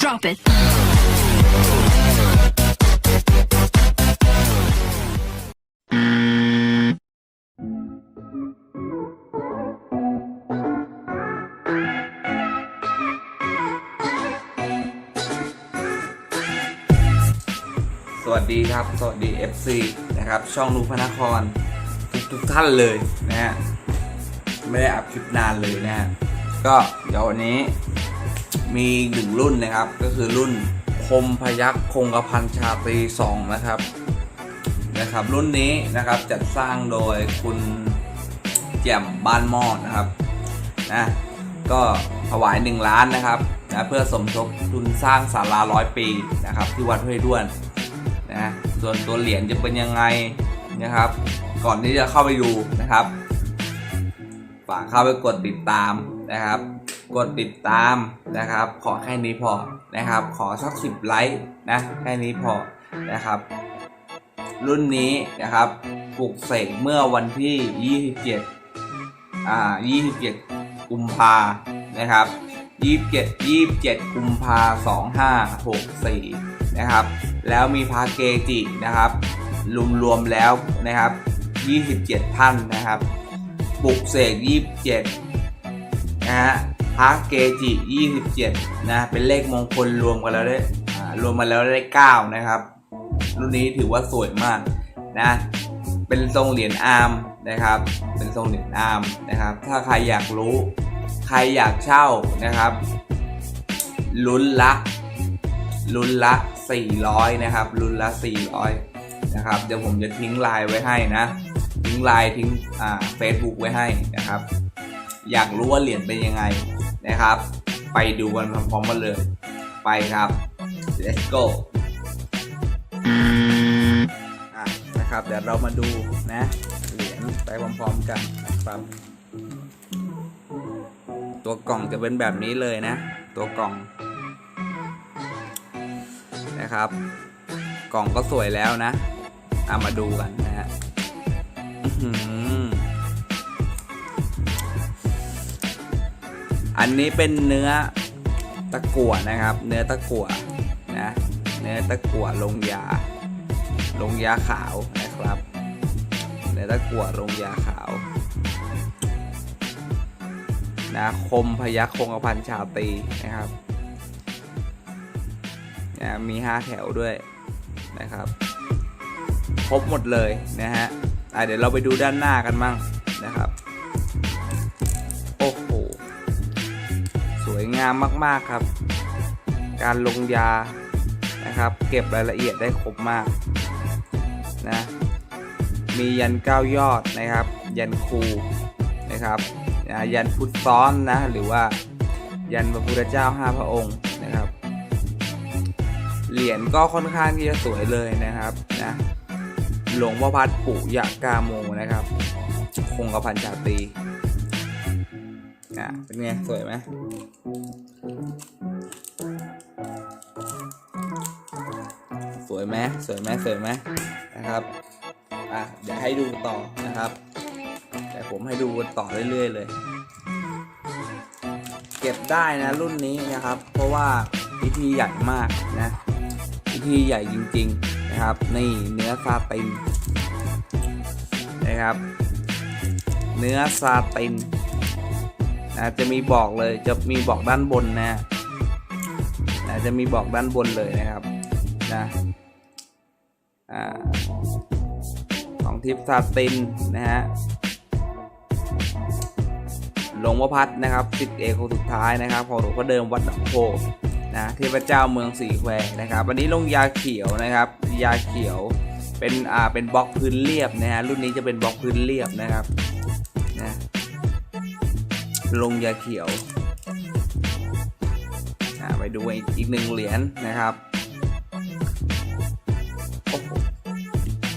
Drop it. สวัสดีครับ สวัสดี FC นะครับ ช่องลูกพระนคร ทุกทุกท่านเลยนะฮะ ไม่ได้อัพคลิปนานเลยนะฮะ ก็เดี๋ยววันนี้ มีหนึ่งรุ่นนะครับ ก็คือรุ่นคมพยักคงกระพันชาตรี2นะครับนะครับ รุ่นนี้นะครับจัดสร้างโดยคุณแจ่มบ้านม้อนะครับนะก็ถวาย 1 ล้านนะครับนะเพื่อสมทบทุนสร้างศาลาร้อยปีนะครับ ที่วัดห้วยด้วนนะส่วนตัวเหรียญจะเป็นยังไงนะครับ ก่อนที่จะเข้าไปดูนะครับ ฝากเข้าไปกดติดตามนะครับ กดติดตามนะครับ ขอแค่นี้พอนะครับ ขอสักสิบไลค์นะแค่นี้พอนะครับ รุ่นนี้นะครับปลูกเสกเมื่อวันที่ 27 อ่า 27 กุมภานะครับ 27 27 กุมภา2564 นะครับ แล้วมีพระเกจินะครับรวมๆแล้วนะครับ 27 ท่านนะครับปลุกเสก 27 นะฮะ ระเกจิ 27 นะ เป็นเลขมงคลรวมกันแล้วได้รวมมาแล้วได้ 9 นะครับ รุ่นนี้ถือว่าสวยมากนะ เป็นทรงเหรียญอาร์มนะครับ เป็นทรงเหรียญอาร์มนะครับ ถ้าใครอยากรู้ ใครอยากเช่านะครับ ลุ้นละลุ้นละ 400 นะครับ ลุ้นละ 400 นะครับ เดี๋ยวผมจะทิ้งไลน์ไว้ให้นะ ทิ้งไลน์ทิ้งอ่าเฟซบุ๊กไว้ให้นะครับ อยากรู้ว่าเหรียญเป็นยังไง นะครับ ไปดูกันพร้อมๆกันเลย ไปครับ let's go อะนะครับ เดี๋ยวเรามาดูนะเหรียญไปพร้อมๆกันครับ ตัวกล่องจะเป็นแบบนี้เลยนะ ตัวกล่องนะครับ กล่องก็สวยแล้วนะเอามาดูกันนะฮะ อันนี้เป็นเนื้อตะกั่วนะครับ เนื้อตะกั่วนะ เนื้อตะกั่วลงยา ลงยาขาวนะครับ เนื้อตะกั่วลงยาขาวนะคมพยัคฆ์คงกระพันชาตีนะครับนะมี 5 แถวด้วยนะครับ ครบหมดเลยนะฮะอะเดี๋ยวเราไปดูด้านหน้ากันมั่ง งามมากๆครับ การลงยานะครับ เก็บรายละเอียดได้ครบมากนะ มียันเก้ายอดนะครับ ยันครูนะครับนะยันพุทธซ้อนนะ หรือว่ายันพระพุทธเจ้าห้าพระองค์นะครับ เหรียญก็ค่อนข้างที่จะสวยเลยนะครับนะหลวงพ่อพัดปุยะกาโมนะครับ คงกระพันชาตี อะเป็นไงสวยไหมสวยไหมสวยไหมสวยไหมนะครับอะเดี๋ยวให้ดูต่อนะครับเดี๋ยวผมให้ดูกันต่อเรื่อยๆเลย เก็บได้นะรุ่นนี้นะครับ เพราะว่าพิธีใหญ่มากนะพิธีใหญ่จริง ๆนะครับนี่เนื้อซาตินนะครับ เนื้อซาติน นะจะมีบอกเลยจะมีบอกด้านบนนะนะจะมีบอกด้านบนเลยนะครับนะอ่าของทิพซาตินนะฮะหลวงพ่อพัดนะครับสิทธิเอกค์สุดท้ายนะครับของหลวงพ่อเดิมวัดหนองโพนะเทพเจ้าเมืองสีแควนะครับวันนี้ลงยาเขียวนะครับ ยาเขียวเป็นอ่าเป็นบล็อกพื้นเรียบนะฮะรุ่นนี้จะเป็นบล็อกพื้นเรียบนะครับนะ ลงยาเขียวไปดูอีกหนึ่งเหรียญนะครับ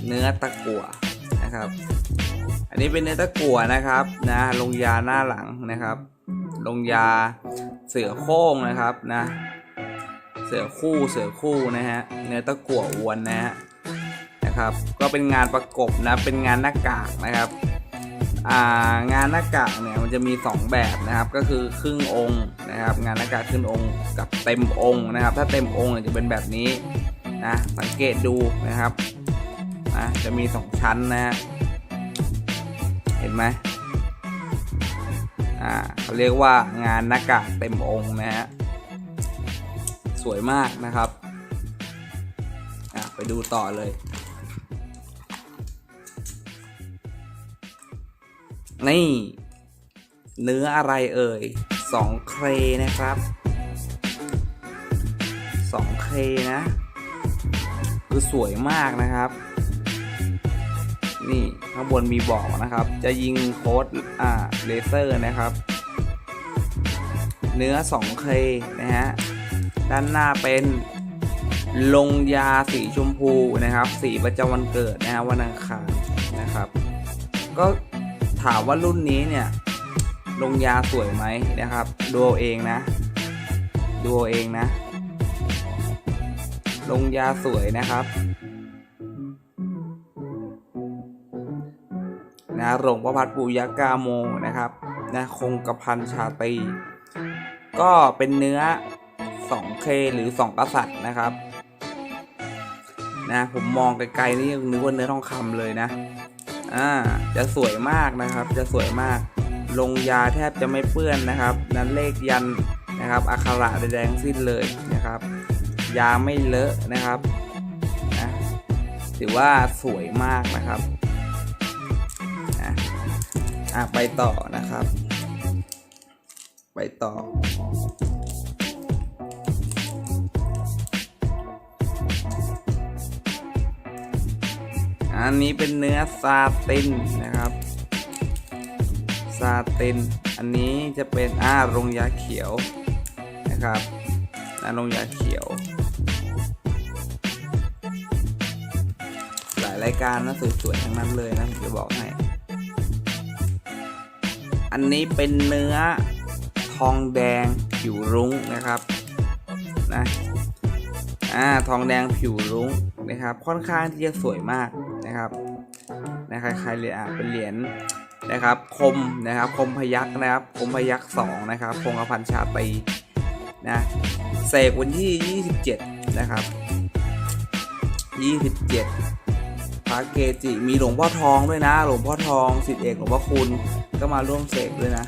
เนื้อตะกั่วนะครับ อันนี้เป็นเนื้อตะกั่วนะครับนะลงยาหน้าหลังนะครับ ลงยาเสือโคร่งนะครับนะ เสือคู่เสือคู่นะฮะเนื้อตะกั่วอวนนะฮะนะครับ ก็เป็นงานประกบนะเป็นงานหน้ากากนะครับ งานหน้ากากเนี่ยมันจะมี 2 แบบนะครับ ก็คือครึ่งองค์นะครับ งานหน้ากากครึ่งองค์กับเต็มองค์นะครับ ถ้าเต็มองค์จะเป็นแบบนี้นะสังเกตดูนะครับนะจะมี 2 ชั้นนะฮะเห็นไหมอ่าเขาเรียกว่างานหน้ากากเต็มองค์นะฮะสวยมากนะครับอะไปดูต่อเลย นี่ เนื้ออะไรเอ่ยสองเครนะครับสองเคนะ คือสวยมากนะครับ นี่ข้างบนมีบอกนะครับ จะยิงโค้ดอ่าเลเซอร์นะครับ เนื้อ 2K นะฮะ ด้านหน้าเป็นลงยาสีชมพูนะครับ สีประจำวันเกิดนะฮะวันอังคารนะครับ ก็ ถามว่ารุ่นนี้เนี่ย ลงยาสวยไหมนะครับ ดูเอาเองนะ ดูเอาเองนะ ลงยาสวยนะครับนะหลวงประพัดปุยกาโมนะครับนะคงกระพันชาตี ก็เป็นเนื้อ 2K หรือ 2 กษัตริย์นะครับ นะผมมองไกลๆนี่ยังนึกว่าเนื้อทองคำเลยนะ อ่าจะสวยมากนะครับ จะสวยมาก ลงยาแทบจะไม่เปื้อนนะครับ นั้นเลขยันนะครับอักขระแดงสิ้นเลยนะครับ ยาไม่เลอะนะครับนะถือว่าสวยมากนะครับอะไปต่อนะครับ ไปต่อ อันนี้เป็นเนื้อซาตินนะครับ ซาติน อันนี้จะเป็นอ่าลงยาเขียวนะครับอ่าลงยาเขียว หลายรายการนะสวยๆทั้งนั้นเลยนะผมจะบอกให้ อันนี้เป็นเนื้อทองแดงผิวรุ้งนะครับนะอ่าทองแดงผิวรุ้งนะครับ ค่อนข้างที่จะสวยมาก นะครับนะคล้ายๆเหรียญอ่เป็นเหรียญนะครับ คมนะครับ คมพยักนะครับ คมพยักสองนะครับพงศ์พันชาตีนะเสกวันที่ 27 นะครับ 27พระเกจิมีหลวงพ่อทองด้วยนะ หลวงพ่อทองสิทธิเอกหลวงพ่อคุณก็มาร่วมเสกด้วยนะ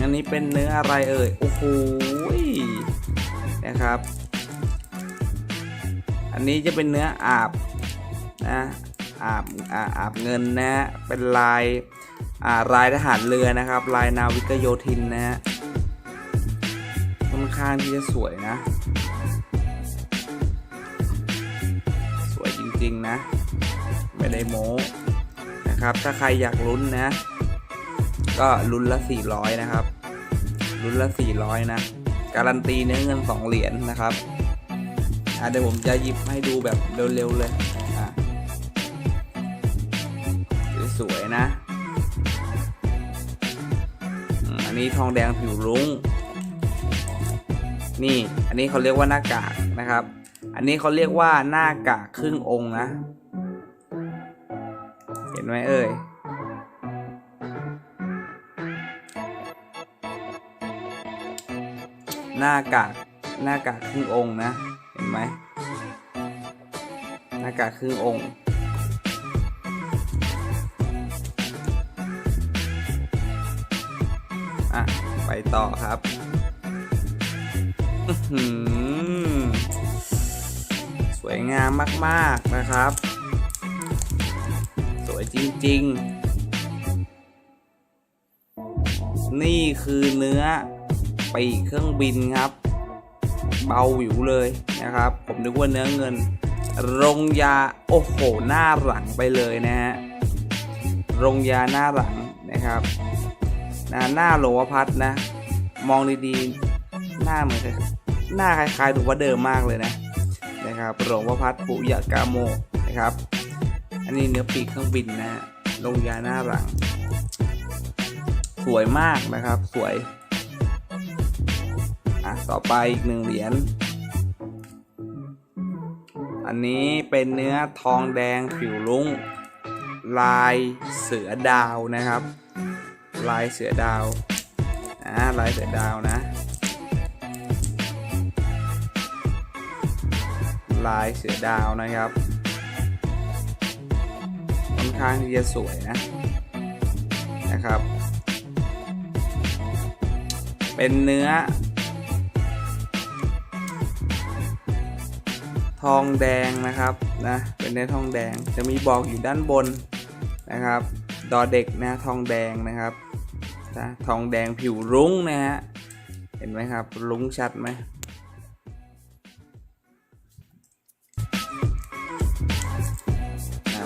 อันนี้เป็นเนื้ออะไรเอ่ย โอ้โหนะครับ นนี้จะเป็นเนื้ออาบนะอาบอาอาบเงินนะฮะเป็นลายอ่าลายทหารเรือนะครับ ลายนาวิกโยธินนะฮะค่อนข้างที่จะสวยนะ สวยจริงๆนะ ไม่ได้โม้นะครับ ถ้าใครอยากลุ้นนะ ก็ลุ้นละ 400 นะครับลุ้นละ 400 นะ การันตีเนื้อเงิน 2 เหรียญนะครับ อะเดี๋ยวผมจะหยิบให้ดูแบบเร็วๆเลยอะสวยๆนะอันนี้ทองแดงผิวรุ้งนี่ อันนี้เขาเรียกว่าหน้ากากนะครับ อันนี้เขาเรียกว่าหน้ากากครึ่งองค์นะ เห็นไหมเอ่ยหน้ากากหน้ากากครึ่งองค์นะ เห็นไหมหน้ากากครึ่งองค์ อะ ไปต่อครับอื้อหือสวยงามมาก ๆ นะครับ สวยจริง ๆ นี่คือเนื้อปีกเครื่องบินครับ เบาหวิวเลยนะครับ ผมนึกว่าเนื้อเงิน รงยาโอ้โหหน้าหลังไปเลยนะฮะรงยาหน้าหลังนะครับนะหน้าโลวพัดนะ มองดีๆ หน้าเหมือนกับหน้าคล้ายๆถูกว่าเดิมมากเลยนะนะครับหลวงพัดปุยกาโมนะครับ อันนี้เนื้อปีกเครื่องบินนะฮะลงยาหน้าหลัง สวยมากนะครับสวย อะต่อไปอีกหนึ่งเหรียญ อันนนี้เป็นเนื้อทองแดงผิวลุ้ง ลายเสือดาวนะครับ ลายเสือดาวอ่าลายเสือดาวนะ ลายเสือดาวนะครับค่อนข้างที่จะสวยนะนะครับ เป็นเนื้อ ทองแดงนะครับนะเป็นเนื้อทองแดงจะมีบอกอยู่ด้านบนนะครับ ดอเด็กนะทองแดงนะครับนะทองแดงผิวรุ้งนะฮะเห็นไหมครับรุ้งชัดไหม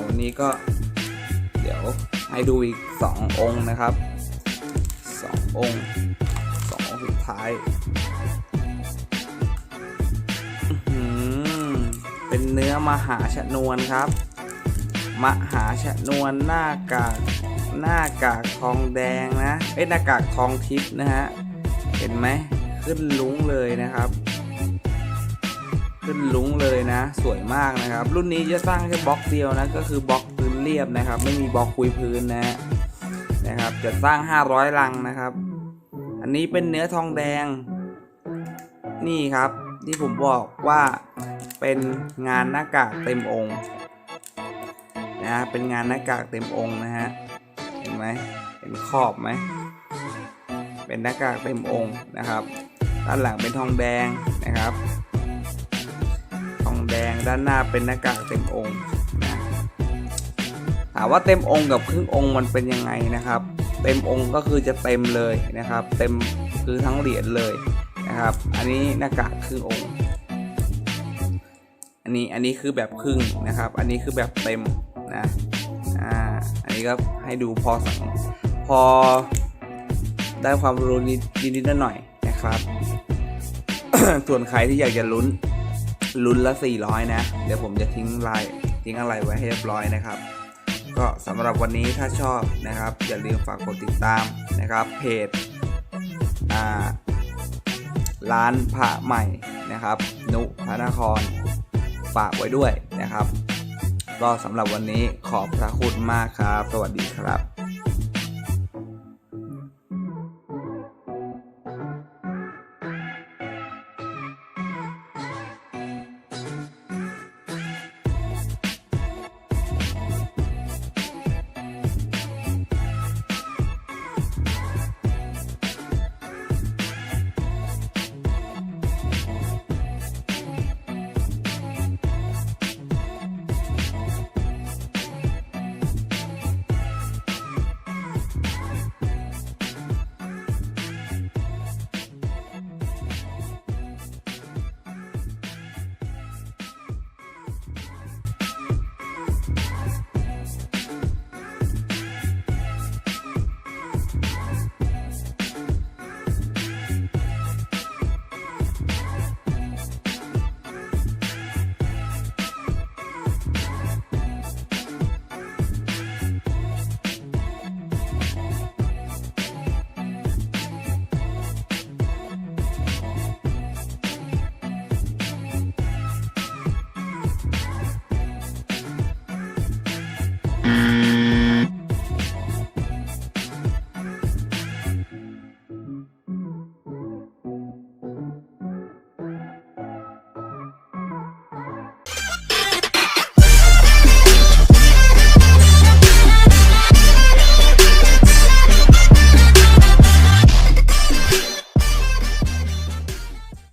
วันนี้ก็เดี๋ยวให้ดูอีก 2 องค์นะครับ 2 องค์สององค์สุดท้าย เนื้อมหาชนวนครับ มหาชนวนหน้ากากหน้ากากทองแดงนะเอ้ยหน้ากากทองทิพย์นะฮะเห็นไหมขึ้นลุ้งเลยนะครับ ขึ้นลุ้งเลยนะ สวยมากนะครับ รุ่นนี้จะสร้างแค่บล็อกเดียวนะก็คือบล็อกพื้นเรียบนะครับ ไม่มีบล็อกคุยพื้นนะฮะนะครับ จะสร้าง 500 ลังนะครับ อันนี้เป็นเนื้อทองแดง นี่ครับที่ผมบอกว่า เป็นงานหน้ากากเต็มองค์นะฮะเป็นงานหน้ากากเต็มองค์นะฮะ เห็นไหมเห็นขอบไหม เป็นหน้ากากเต็มองค์นะครับ ด้านหลังเป็นทองแดงนะครับ ทองแดงด้านหน้าเป็นหน้ากากเต็มองค์นะถามว่าเต็มองค์กับครึ่งองค์มันเป็นยังไงนะครับ เต็มองค์ก็คือจะเต็มเลยนะครับ เต็มคือทั้งเหรียญเลยนะครับ อันนี้หน้ากากครึ่งองค์ อันนี้อันนี้คือแบบครึ่งนะครับ อันนี้คือแบบเต็มนะอ่าอันนี้ก็ให้ดูพอสังพอได้ความรู้นิดนิดๆหน่อยนะครับส่วนใครที่อยากจะลุ้นลุ้นละ 400 นะ เดี๋ยวผมจะทิ้งไลน์ทิ้งอะไรไว้ให้เรียบร้อยนะครับ ก็สำหรับวันนี้ถ้าชอบนะครับ อย่าลืมฝากกดติดตามนะครับ เพจอ่าร้านพระใหม่นะครับ นุพระนคร ฝากไว้ด้วยนะครับ ก็สำหรับวันนี้ขอบพระคุณมากครับ สวัสดีครับ Mm-hmm.